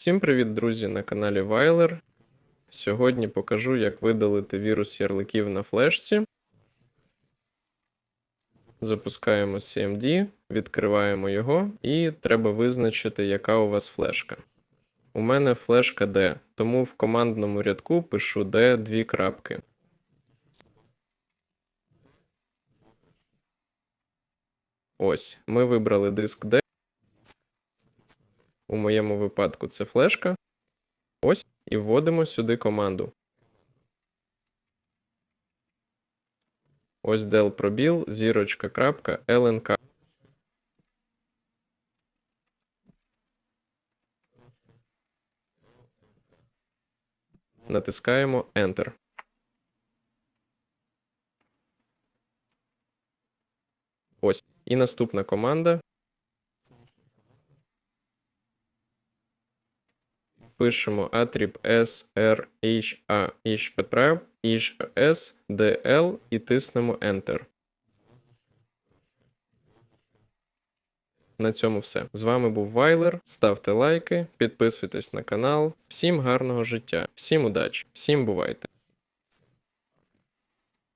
Всім привіт, друзі, на каналі Вайлер. Сьогодні покажу, як видалити вірус ярликів на флешці. Запускаємо CMD, відкриваємо його, і треба визначити, яка у вас флешка. У мене флешка D, тому в командному рядку пишу D дві крапки. Ось, ми вибрали диск D. У моєму випадку це флешка. Ось, і вводимо сюди команду. Ось del пробіл, зірочка, крапка, lnk. Натискаємо Enter. Ось. І наступна команда. Пишемо attrib s r h a h підправ, h s d l і тиснемо Enter. На цьому все. З вами був Вайлер. Ставте лайки, підписуйтесь на канал. Всім гарного життя, всім удачі, всім бувайте!